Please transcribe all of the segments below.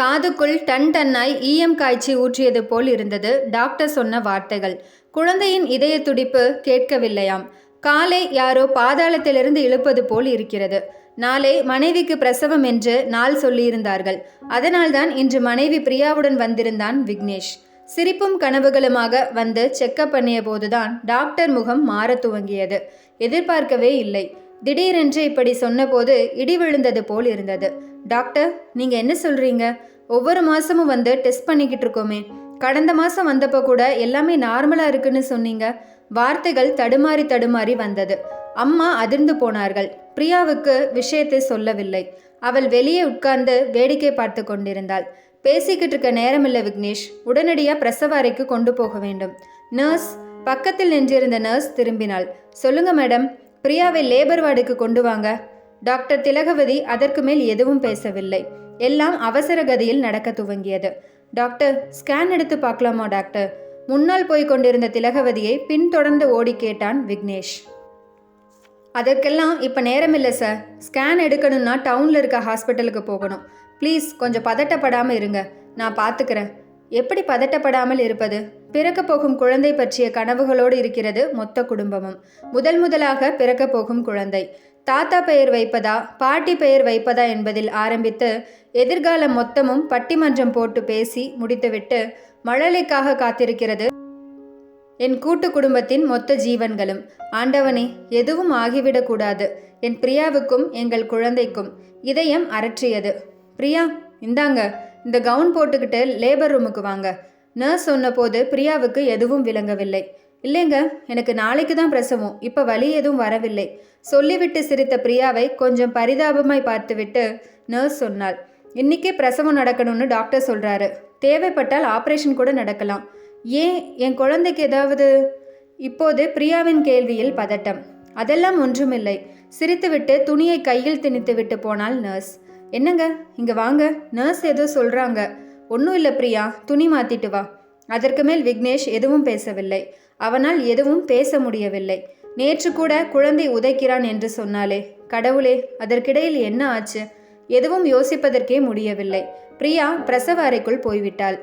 காதுக்குள் ton டன்னாய் ஈயம் காய்ச்சி ஊற்றியது போல் இருந்தது. டாக்டர் சொன்ன வார்த்தைகள். குழந்தையின் இதய துடிப்பு கேட்கவில்லையாம். காலை யாரோ பாதாளத்திலிருந்து இழுப்பது போல் இருக்கிறது. நாளை மனைவிக்கு பிரசவம் என்று நாள் சொல்லியிருந்தார்கள். அதனால்தான் இன்று மனைவி பிரியாவுடன் வந்திருந்தான் விக்னேஷ். சிரிப்பும் கனவுகளுமாக வந்து செக்கப் பண்ணிய போதுதான் டாக்டர் முகம் மாறத் துவங்கியது. எதிர்பார்க்கவே இல்லை. திடீரென்று இப்படி சொன்னபோது இடி விழுந்தது போல் இருந்தது. டாக்டர் நீங்கள் என்ன சொல்கிறீங்க ஒவ்வொரு மாதமும் வந்து டெஸ்ட் பண்ணிக்கிட்டு இருக்கோமே. கடந்த மாதம் வந்தப்போ கூட எல்லாமே நார்மலாக இருக்குன்னு சொன்னீங்க. வார்த்தைகள் தடுமாறி தடுமாறி வந்தது. அம்மா அதிர்ந்து போனார்கள். பிரியாவுக்கு விஷயத்தை சொல்லவில்லை. அவள் வெளியே உட்கார்ந்து வேடிக்கை பார்த்து கொண்டிருந்தாள். பேசிக்கிட்டு இருக்க நேரமில்லை விக்னேஷ். உடனடியாக பிரசவ அறைக்கு கொண்டு போக வேண்டும். நர்ஸ் பக்கத்தில் நின்றிருந்த நர்ஸ் திரும்பினாள். சொல்லுங்க மேடம் பிரியாவை லேபர் வார்டுக்கு கொண்டு வாங்க. டாக்டர் திலகவதி அதற்கு மேல் எதுவும் பேசவில்லை. எல்லாம் அவசர கதியில் நடக்க துவங்கியது. டாக்டர் ஸ்கேன் எடுத்து பார்க்கலாமா டாக்டர்? முன்னால் போய் கொண்டிருந்த திலகவதியை பின்தொடர்ந்து ஓடி கேட்டான் விக்னேஷ். அதற்கெல்லாம் இப்போ நேரமில்லை சார். ஸ்கேன் எடுக்கணும்னா டவுனில் இருக்க ஹாஸ்பிட்டலுக்கு போகணும். ப்ளீஸ் கொஞ்சம் பதட்டப்படாமல் இருங்க. நான் பார்த்துக்கிறேன் எப்படி பதட்டப்படாமல் இருப்பது? பிறக்க போகும் குழந்தை பற்றிய கனவுகளோடு இருக்கிறது மொத்த குடும்பமும். முதல் முதலாக பிறக்க போகும் குழந்தை. தாத்தா பெயர் வைப்பதா பாட்டி பெயர் வைப்பதா என்பதில் ஆரம்பித்து எதிர்காலம் மொத்தமும் பட்டிமன்றம் போட்டு பேசி முடித்துவிட்டு மழலைக்காக காத்திருக்கிறது. என் கூட்டு குடும்பத்தின் மொத்த ஜீவன்களும். ஆண்டவனே எதுவும் ஆகிவிடக்கூடாது என் பிரியாவுக்கும் எங்கள் குழந்தைக்கும் இதயம் அரற்றியது. பிரியா இந்தாங்க. இந்த கவுன் போட்டுக்கிட்டு லேபர் ரூமுக்கு வாங்க. நர்ஸ் சொன்னபோது பிரியாவுக்கு எதுவும் விளங்கவில்லை. இல்லைங்க எனக்கு நாளைக்கு தான் பிரசவம். இப்போ வலி எதுவும் வரவில்லை. சொல்லிவிட்டு சிரித்த பிரியாவை கொஞ்சம் பரிதாபமாய் பார்த்துவிட்டு நர்ஸ் சொன்னாள். இன்னைக்கே பிரசவம் நடக்கணும்னு டாக்டர் சொல்கிறாரு தேவைப்பட்டால் ஆப்ரேஷன் கூட நடக்கலாம். ஏன்? என் குழந்தைக்கு ஏதாவது? இப்போது பிரியாவின் கேள்வியில் பதட்டம். அதெல்லாம் ஒன்றுமில்லை. சிரித்துவிட்டு துணியை கையில் திணித்துவிட்டு போனால் நர்ஸ் என்னங்க? இங்கே வாங்க. நர்ஸ் ஏதோ சொல்கிறாங்க ஒன்றும் இல்லை பிரியா. துணி மாற்றிட்டு வா. அதற்கு மேல் விக்னேஷ் எதுவும் பேசவில்லை. அவனால் எதுவும் பேச முடியவில்லை. நேற்று கூட குழந்தை உதைக்கிறான் என்று சொன்னாலே கடவுளே அதற்கிடையில் என்ன ஆச்சு? எதுவும் யோசிப்பதற்கே முடியவில்லை. பிரியா பிரசவ அறைக்குள் போய்விட்டாள்.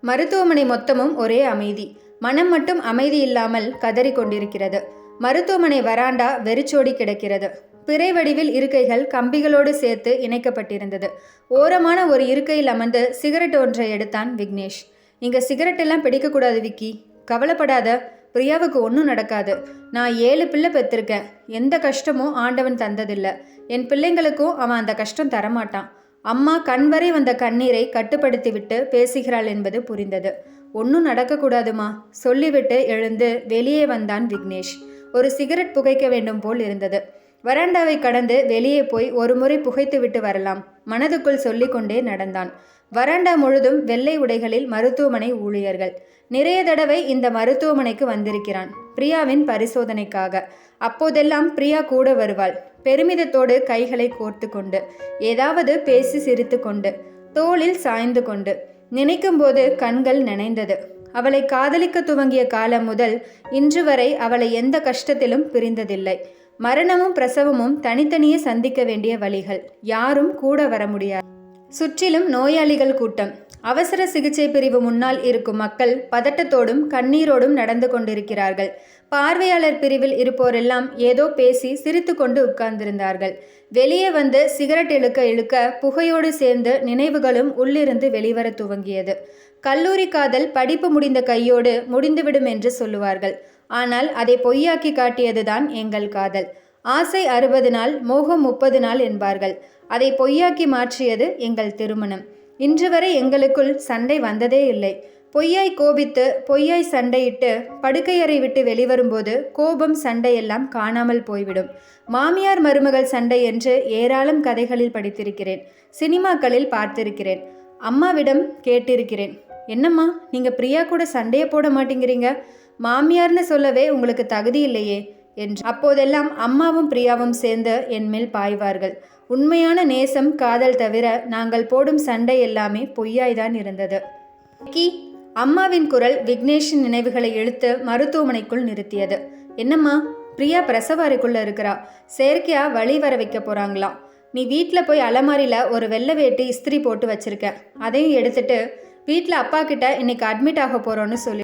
மருத்துவமனை மொத்தமும் ஒரே அமைதி. மனம் மட்டும் அமைதி இல்லாமல் கதறி கொண்டிருக்கிறது. மருத்துவமனை வராண்டா வெறிச்சோடி கிடக்கிறது. பிறை வடிவில் இருக்கைகள் கம்பிகளோடு சேர்த்து இணைக்கப்பட்டிருந்தது. ஓரமான ஒரு இருக்கையில் அமர்ந்து சிகரெட் ஒன்றை எடுத்தான் விக்னேஷ். இங்கே சிகரெட் எல்லாம் பிடிக்கக்கூடாது விக்கி. கவலைப்படாத பிரியாவுக்கு ஒன்றும் நடக்காது. நான் ஏழு பிள்ளை பெற்றிருக்கேன். எந்த கஷ்டமும் ஆண்டவன் தந்ததில்லை. என் பிள்ளைங்களுக்கும் அவன் அந்த கஷ்டம் தரமாட்டான். அம்மா கண் வரை வந்த கண்ணீரை கட்டுப்படுத்திவிட்டு பேசுகிறாள் என்பது புரிந்தது. ஒன்றும் நடக்கக்கூடாதுமா? சொல்லிவிட்டு எழுந்து வெளியே வந்தான் விக்னேஷ். ஒரு சிகரெட் புகைக்க வேண்டும் போல் இருந்தது. வராண்டாவை கடந்து வெளியே போய் ஒரு முறை புகைத்து விட்டு வரலாம். மனதுக்குள் சொல்லிக்கொண்டே நடந்தான். வறண்ட முழுதும் வெள்ளை உடைகளில் மருத்துவமனை ஊழியர்கள். நிறைய தடவை இந்த மருத்துவமனைக்கு வந்திருக்கிறான் பிரியாவின் பரிசோதனைக்காக. அப்போதெல்லாம் பிரியா கூட வருவாள். பெருமிதத்தோடு கைகளை கோர்த்து கொண்டு ஏதாவது பேசி சிரித்து கொண்டு தோளில் சாய்ந்து கொண்டு நினைக்கும்போது கண்கள் நினைந்தது. அவளை காதலிக்க துவங்கிய காலம் முதல் இன்று வரை அவளை எந்த கஷ்டத்திலும் பிரிந்ததில்லை. மரணமும் பிரசவமும் தனித்தனியே சந்திக்க வேண்டிய வழிகள். யாரும் கூட வர முடியாது. சுற்றிலும் நோயாளிகள் கூட்டம். அவசர சிகிச்சை பிரிவு முன்னால் இருக்கும் மக்கள் பதட்டத்தோடும் கண்ணீரோடும் நடந்து கொண்டிருக்கிறார்கள். பார்வையாளர் பிரிவில் இருப்போரெல்லாம் ஏதோ பேசி சிரித்து கொண்டு உட்கார்ந்திருந்தார்கள். வெளியே வந்து சிகரெட் இழுக்க இழுக்க புகையோடு சேர்ந்து நினைவுகளும் உள்ளிருந்து வெளிவர துவங்கியது. கல்லூரி காதல் படிப்பு முடிந்த கையோடு முடிந்துவிடும் என்று சொல்லுவார்கள். ஆனால் அதை பொய்யாக்கி காட்டியதுதான் எங்கள் காதல். ஆசை அறுபது நாள் மோகம் முப்பது நாள் என்பார்கள். அதை பொய்யாக்கி மாற்றியது எங்கள் திருமணம். இன்று வரை எங்களுக்குள் சண்டை வந்ததே இல்லை. பொய்யாய் கோபித்து பொய்யாய் சண்டையிட்டு படுக்கையறை விட்டு வெளிவரும்போது கோபம் சண்டையெல்லாம் காணாமல் போய்விடும். மாமியார் மருமகள் சண்டை என்று ஏராளம் கதைகளில் படித்திருக்கிறேன். சினிமாக்களில் பார்த்திருக்கிறேன். அம்மாவிடம் கேட்டிருக்கிறேன். என்னம்மா நீங்கள் பிரியா கூட சண்டையை போட மாட்டேங்கிறீங்க? மாமியார்னு சொல்லவே உங்களுக்கு தகுதி இல்லையே. என்று. அப்போதெல்லாம் அம்மாவும் பிரியாவும் சேர்ந்து என் மேல் பாய்வார்கள். உண்மையான நேசம் காதல் தவிர நாங்கள் போடும் சண்டை எல்லாமே பொய்யாய்தான் இருந்தது. கி. அம்மாவின் குரல் விக்னேஷின் நினைவுகளை இழுத்து மருத்துவமனைக்குள் நிறுத்தியது. என்னம்மா பிரியா பிரசவ அறைக்குள்ள இருக்கிறா? செயற்கையா வழி வர வைக்க போறாங்களாம் நீ வீட்டில் போய் அலமாரியில் ஒரு வெள்ளை வேட்டி இஸ்திரி போட்டு வச்சிருக்க. அதையும் எடுத்துட்டு வீட்டில் அப்பா கிட்ட இன்னைக்கு அட்மிட் ஆக போறோன்னு சொல்லி.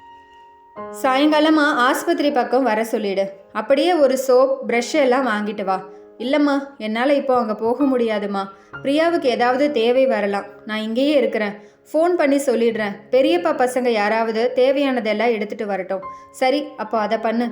சாயங்காலமாக ஆஸ்பத்திரி பக்கம் வர சொல்லிடு. அப்படியே ஒரு சோப் ப்ரஷ் எல்லாம் வாங்கிட்டு வா. இல்லைம்மா என்னால் இப்போ அங்கே போக முடியாதும்மா பிரியாவுக்கு ஏதாவது தேவை வரலாம். நான் இங்கேயே இருக்கிறேன். ஃபோன் பண்ணி சொல்லிடுறேன். பெரியப்பா பசங்க யாராவது தேவையானதெல்லாம் எடுத்துட்டு வரட்டும். சரி அப்போ அதை பண்ணு.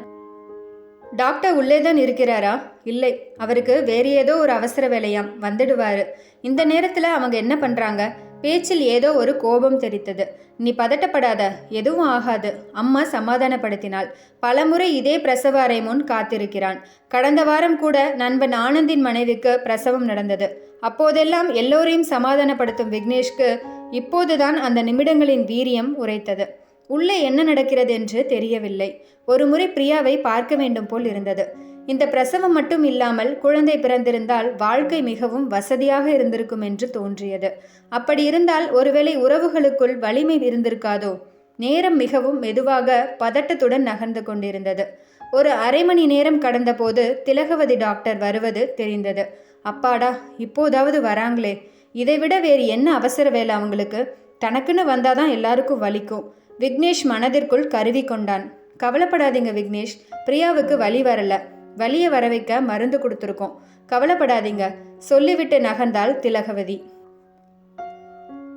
டாக்டர் உள்ளே தான் இருக்கிறாரா? இல்லை. அவருக்கு வேறு ஏதோ ஒரு அவசர வேலையாம். வந்துடுவார். இந்த நேரத்தில் அவங்க என்ன பண்ணுறாங்க பேச்சில் ஏதோ ஒரு கோபம் தெரித்தது நீ பதட்டப்படாத எதுவும் ஆகாது அம்மா சமாதானப்படுத்தினாள். பலமுறை இதே பிரசவ அறை முன் காத்திருக்கிறான். கடந்த வாரம் கூட நண்பன் ஆனந்தின் மனைவிக்கு பிரசவம் நடந்தது. அப்போதெல்லாம் எல்லோரையும் சமாதானப்படுத்தும் விக்னேஷ்க்கு இப்போதுதான் அந்த நிமிடங்களின் வீரியம் உரைத்தது. உள்ளே என்ன நடக்கிறது என்று தெரியவில்லை. ஒருமுறை பிரியாவை பார்க்க வேண்டும் போல் இருந்தது. இந்த பிரசவம் மட்டும் இல்லாமல் குழந்தை பிறந்திருந்தால் வாழ்க்கை மிகவும் வசதியாக இருந்திருக்கும் என்று தோன்றியது. அப்படி இருந்தால் ஒருவேளை உறவுகளுக்குள் வலிமை இருந்திருக்காதோ? நேரம் மிகவும் மெதுவாக பதட்டத்துடன் நகர்ந்து கொண்டிருந்தது. ஒரு அரை மணி நேரம் கடந்தபோது திலகவதி டாக்டர் வருவது தெரிந்தது. அப்பாடா இப்போதாவது வராங்களே. இதைவிட வேறு என்ன அவசர வேலை அவங்களுக்கு? தனக்குன்னு வந்தாதான் எல்லாருக்கும் வலிக்கும். விக்னேஷ் மனதிற்குள் கருவி கொண்டான் கவலைப்படாதீங்க விக்னேஷ். பிரியாவுக்கு வலி வரல. வலியை வர வைக்க மருந்து கொடுத்துருக்கோம். கவலைப்படாதீங்க. சொல்லிவிட்டு நகர்ந்தாள் திலகவதி.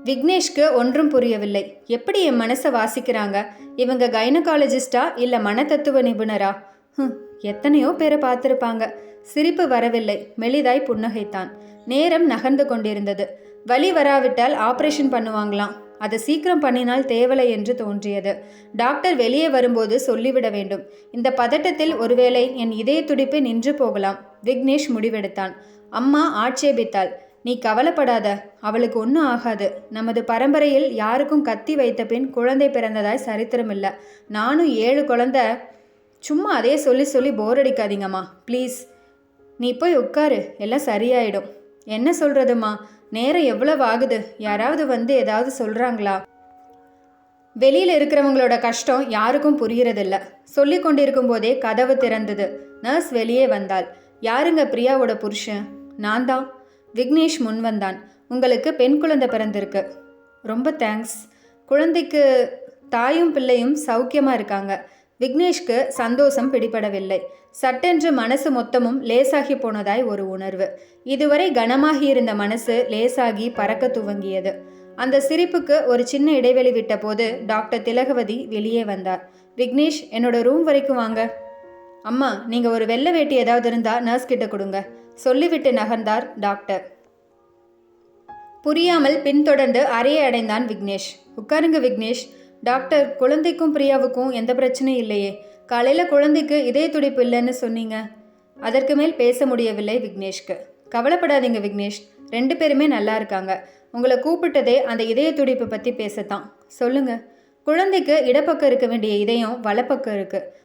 விக்னேஷ்க்கு ஒன்றும் புரியவில்லை. எப்படி என் மனசை வாசிக்கிறாங்க? இவங்க கைனகாலஜிஸ்டா இல்லை மனத்தத்துவ நிபுணரா? ஹம், எத்தனையோ பேரை பார்த்துருப்பாங்க. சிரிப்பு வரவில்லை. மெலிதாய் புன்னகைத்தான். நேரம் நகர்ந்து கொண்டிருந்தது. வலி வராவிட்டால் ஆபரேஷன் பண்ணுவாங்களாம். அதை சீக்கிரம் பண்ணினால் தேவலை என்று தோன்றியது. டாக்டர் வெளியே வரும்போது சொல்லிவிட வேண்டும். இந்த பதட்டத்தில் ஒருவேளை என் இதய துடிப்பு நின்று போகலாம். விக்னேஷ் முடிவெடுத்தான். அம்மா ஆட்சேபித்தாள். நீ கவலைப்படாத. அவளுக்கு ஒன்றும் ஆகாது. நமது பரம்பரையில் யாருக்கும் கத்தி வைத்த பின் குழந்தை பிறந்ததாய் சரித்திரமில்லை. நானும் ஏழு குழந்தை. சும்மா அதே சொல்லி சொல்லி போர் அடிக்காதீங்கம்மா. ப்ளீஸ் நீ போய் உட்காரு. எல்லாம் சரியாயிடும். என்ன சொல்கிறதுமா நேரம் எவ்வளவு ஆகுது? யாராவது வந்து ஏதாவது சொல்கிறாங்களா வெளியில் இருக்கிறவங்களோட கஷ்டம் யாருக்கும் புரியறதில்ல. சொல்லி கொண்டிருக்கும் போதே கதவு திறந்தது. நர்ஸ் வெளியே வந்தாள். யாருங்க பிரியாவோட புருஷன்? நான் தான். விக்னேஷ் முன் வந்தான். உங்களுக்கு பெண் குழந்தை பிறந்திருக்கு. ரொம்ப தேங்க்ஸ். குழந்தைக்கு தாயும் பிள்ளையும் சௌக்கியமாக இருக்காங்க. விக்னேஷ்க்கு சந்தோஷம் பிடிபடவில்லை. சட்டென்று மனசு மொத்தமும் லேசாகி போனதாய் ஒரு உணர்வு. இதுவரை கனமாகி இருந்த மனசு லேசாகி பறக்க துவங்கியது. அந்த சிரிப்புக்கு ஒரு சின்ன இடைவெளி விட்ட போது டாக்டர் திலகவதி வெளியே வந்தார். விக்னேஷ் என்னோட ரூம் வரைக்கும் வாங்க. அம்மா நீங்கள் ஒரு வெள்ளை வேட்டி ஏதாவது இருந்தால் நர்ஸ் கிட்ட கொடுங்க. சொல்லிவிட்டு நகர்ந்தார் டாக்டர். புரியாமல் பின்தொடர்ந்து அறையை அடைந்தான் விக்னேஷ். உட்காருங்க விக்னேஷ். டாக்டர் குழந்தைக்கும் பிரியாவுக்கும் எந்த பிரச்சனையும் இல்லையே. காலையில் குழந்தைக்கு இதய துடிப்பு இல்லைன்னு சொன்னீங்க. அதற்கு மேல் பேச முடியவில்லை விக்னேஷ்க்கு. கவலைப்படாதீங்க விக்னேஷ். ரெண்டு பேருமே நல்லா இருக்காங்க. உங்களை கூப்பிட்டதே அந்த இதய துடிப்பு பற்றி பேசத்தான். சொல்லுங்க. குழந்தைக்கு இடப்பக்கம் இருக்க வேண்டிய இதயம் வலப்பக்கம் இருக்கு.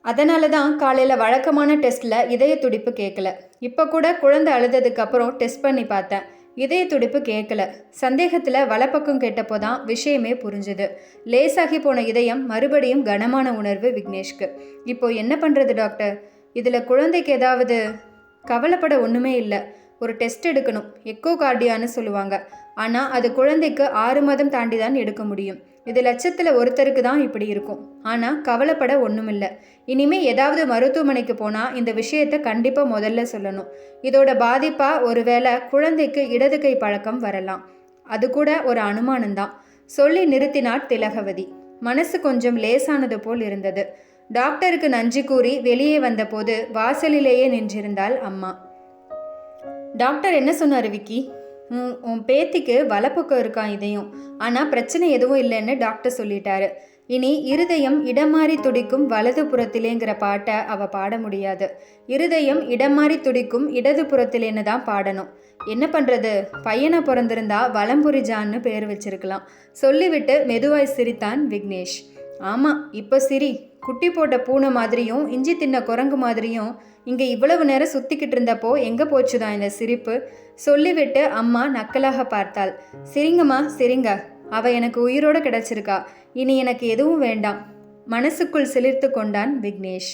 அதனால தான் காலையில் வழக்கமான டெஸ்ட்டில் இதய துடிப்பு கேட்கல. இப்போ கூட குழந்தை அழுததுக்கு அப்புறம் டெஸ்ட் பண்ணி பார்த்தேன். இதய துடிப்பு கேட்கல. சந்தேகத்தில் வலப்பக்கம் கேட்டப்போ தான் விஷயமே புரிஞ்சுது. லேசாகி போன இதயம் மறுபடியும் கனமான உணர்வு விக்னேஷ்க்கு. இப்போ என்ன பண்ணுறது டாக்டர்? இதில் குழந்தைக்கு ஏதாவது கவலைப்பட ஒன்றுமே இல்லை. ஒரு டெஸ்ட் எடுக்கணும். எக்கோ கார்டியான்னு சொல்லுவாங்க. ஆனால் அது குழந்தைக்கு ஆறு மாதம் தாண்டி தான் எடுக்க முடியும். இது லட்சத்தில் ஒருத்தருக்கு தான் இப்படி இருக்கும். ஆனால் கவலைப்பட ஒன்றுமில்லை இனிமேல் ஏதாவது மருத்துவமனைக்கு போனால் இந்த விஷயத்தை கண்டிப்பாக முதல்ல சொல்லணும். இதோட பாதிப்பாக ஒருவேளை குழந்தைக்கு இடது கை பழக்கம் வரலாம். அது கூட ஒரு அனுமானம்தான் சொல்லி நிறுத்தினார் திலகவதி. மனசு கொஞ்சம் லேசானது போல் இருந்தது. டாக்டருக்கு நன்றி கூறி வெளியே வந்தபோது வாசலிலேயே நின்றிருந்தாள் அம்மா. டாக்டர் என்ன சொன்னார் விக்கி? உன் பேத்திக்கு வலப்பக்கம் இருக்கான் இதயம். ஆனால் பிரச்சனை எதுவும் இல்லைன்னு டாக்டர் சொல்லிட்டாரு. இனி இருதயம் இடமாறி துடிக்கும் வலது புறத்திலேங்கிற பாட்டை அவ பாட முடியாது. இருதயம் இடமாறி துடிக்கும் இடது புறத்திலேன்னு தான் பாடணும். என்ன பண்ணுறது பையனை பிறந்திருந்தா வலம்புரிஜான்னு பேர் வச்சிருக்கலாம். சொல்லிவிட்டு மெதுவாய் சிரித்தான் விக்னேஷ். ஆமாம் இப்போ சிரி. குட்டி போட்ட பூனை மாதிரியும் இஞ்சி தின்ன குரங்கு மாதிரியும் இங்கே இவ்வளவு நேரம் சுத்திக்கிட்டு இருந்தப்போ எங்கே போச்சுதான் இந்த சிரிப்பு? சொல்லிவிட்டு அம்மா நக்கலாக பார்த்தாள். சிரிங்கம்மா சிரிங்க. அவ எனக்கு உயிரோடு கிடைச்சிருக்கா. இனி எனக்கு எதுவும் வேண்டாம். மனசுக்குள் சிலிர்த்து கொண்டான் விக்னேஷ்.